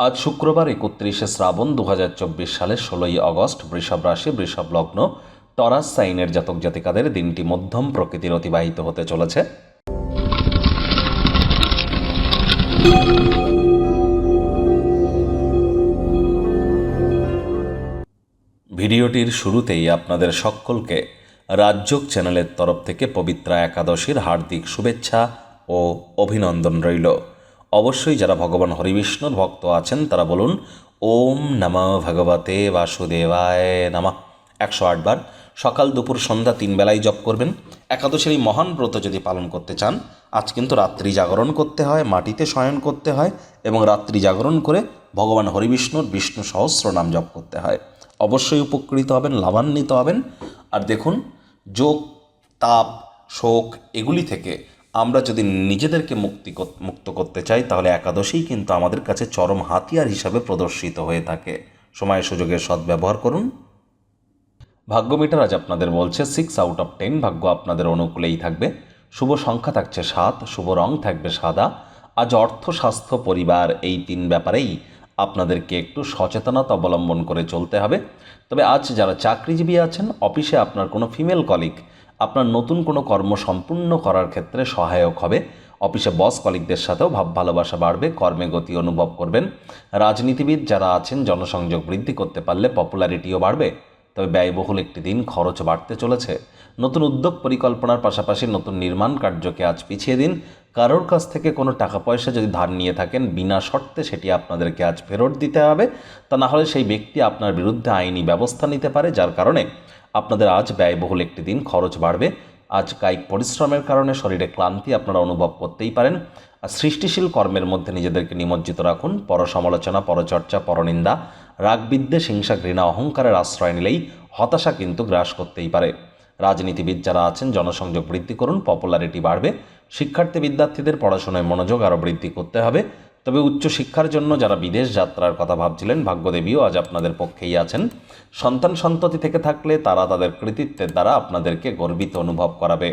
আজ শুক্রবার একত্রিশে শ্রাবণ দু হাজার চব্বিশ সালের ষোলোই আগস্ট বৃষভ রাশি, বৃষভ লগ্ন টরাস সাইনের জাতক জাতিকাদের দিনটি মধ্যম প্রকৃতির অতিবাহিত হতে চলেছে। ভিডিওটির শুরুতেই আপনাদের সকলকে রাজ্যক চ্যানেলের তরফ থেকে পবিত্রা একাদশীর হার্দিক শুভেচ্ছা ও অভিনন্দন রইল। অবশ্যই যারা ভগবান হরিবিষ্ণুর ভক্ত আছেন, তারা বলুন, ওম নম ভগবতে বাসুদেবায় নমঃ। একশো আটবার সকাল দুপুর সন্ধ্যা তিন বেলায় জপ করবেন। একাদশের এই মহান ব্রত যদি পালন করতে চান, আজ কিন্তু রাত্রি জাগরণ করতে হয়, মাটিতে শয়ন করতে হয় এবং রাত্রি জাগরণ করে ভগবান হরিবিষ্ণুর বিষ্ণু সহস্র নাম জপ করতে হয়। অবশ্যই উপকৃত হবেন, লাভান্বিত হবেন। আর দেখুন, যোগ, তাপ, শোক, এগুলি থেকে আমরা যদি নিজেদেরকে মুক্তি মুক্ত করতে চাই, তাহলে একাদশী কিন্তু আমাদের কাছে চরম হাতিয়ার হিসাবে প্রদর্শিত হয়ে থাকে। সময় সুযোগের সদ্ব্যবহার করুন। ভাগ্য মিটার আজ আপনাদের বলছে সিক্স আউট অফ টেন ভাগ্য আপনাদের অনুকূলেই থাকবে। শুভ সংখ্যা থাকছে সাত, শুভ রং থাকবে সাদা। আজ অর্থ, স্বাস্থ্য, পরিবার এই তিন ব্যাপারেই আপনাদেরকে একটু সচেতনতা অবলম্বন করে চলতে হবে। তবে আজ যারা চাকরিজীবী আছেন, অফিসে আপনার কোনো ফিমেল কলিগ আপনার নতুন কোনো কর্ম সম্পূর্ণ করার ক্ষেত্রে সহায়ক হবে। অফিসে বস কলিকদের সাথেও ভাব ভালোবাসা বাড়বে, কর্মে গতি অনুভব করবেন। রাজনীতিবিদ যারা আছেন, জনসংযোগ বৃদ্ধি করতে পারলে পপুলারিটিও বাড়বে। তবে ব্যয়বহুল একটি দিন খরচ বাড়তে চলেছে। নতুন উদ্যোগ পরিকল্পনার পাশাপাশি নতুন নির্মাণ কার্যকে আজ পিছিয়ে দিন। কারোর কাছ থেকে কোনো টাকা পয়সা যদি ধার নিয়ে থাকেন বিনা শর্তে সেটি আপনাদেরকে আজ ফেরত দিতে হবে। তা না হলে সেই ব্যক্তি আপনার বিরুদ্ধে আইনি ব্যবস্থা নিতে পারে, যার কারণে আপনাদের আজ ব্যয়বহুল একটি দিন খরচ বাড়বে। আজ কায়িক পরিশ্রমের কারণে শরীরে ক্লান্তি আপনারা অনুভব করতেই পারেন। আর সৃষ্টিশীল কর্মের মধ্যে নিজেদেরকে নিমজ্জিত রাখুন। পর সমালোচনা পরচর্চা, পরনিন্দা রাগ বিদ্বেষ হিংসা, ঘৃণা, অহংকারের আশ্রয় নিলেই হতাশা কিন্তু গ্রাস করতেই পারে। রাজনীতিবিদ যারা আছেন, জনসংযোগ বৃদ্ধি করুন পপুলারিটি বাড়বে, শিক্ষার্থী বিদ্যার্থীদের পড়াশোনায় মনোযোগ আরও বৃদ্ধি করতে হবে। তবে উচ্চশিক্ষার জন্য যারা বিদেশ যাত্রার কথা ভাবছিলেন, ভাগ্যদেবীও আজ আপনাদের পক্ষেই আছেন। সন্তান সন্ততি থেকে থাকলে তারা তাদের কৃতিত্বের দ্বারা আপনাদেরকে গর্বিত অনুভব করাবে।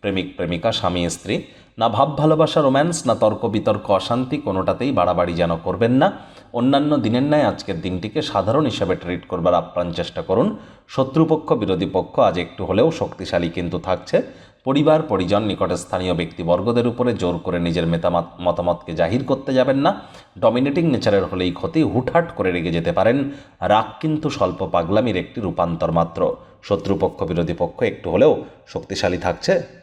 প্রেমিক, প্রেমিকা, স্বামী, স্ত্রী, না ভাব, ভালোবাসা, রোম্যান্স, না তর্ক বিতর্ক অশান্তি, কোনোটাতেই বাড়াবাড়ি যেন করবেন না। অন্যান্য দিনের ন্যায় আজকের দিনটিকে সাধারণ হিসাবে ট্রিট করবার আপ্রাণ চেষ্টা করুন। শত্রুপক্ষ, বিরোধী পক্ষ আজ একটু হলেও শক্তিশালী কিন্তু থাকছে। পরিবার, পরিজন, নিকটে স্থানীয় ব্যক্তিবর্গদের উপরে জোর করে নিজের মেতামত, মতামতকে জাহির করতে যাবেন না। ডমিনেটিং নেচারের হলেই ক্ষতি, হুটহাট করে রেগে যেতে পারেন। রাগ কিন্তু স্বল্প পাগলামির একটি রূপান্তর মাত্র। শত্রুপক্ষ, বিরোধী পক্ষ একটু হলেও শক্তিশালী থাকছে।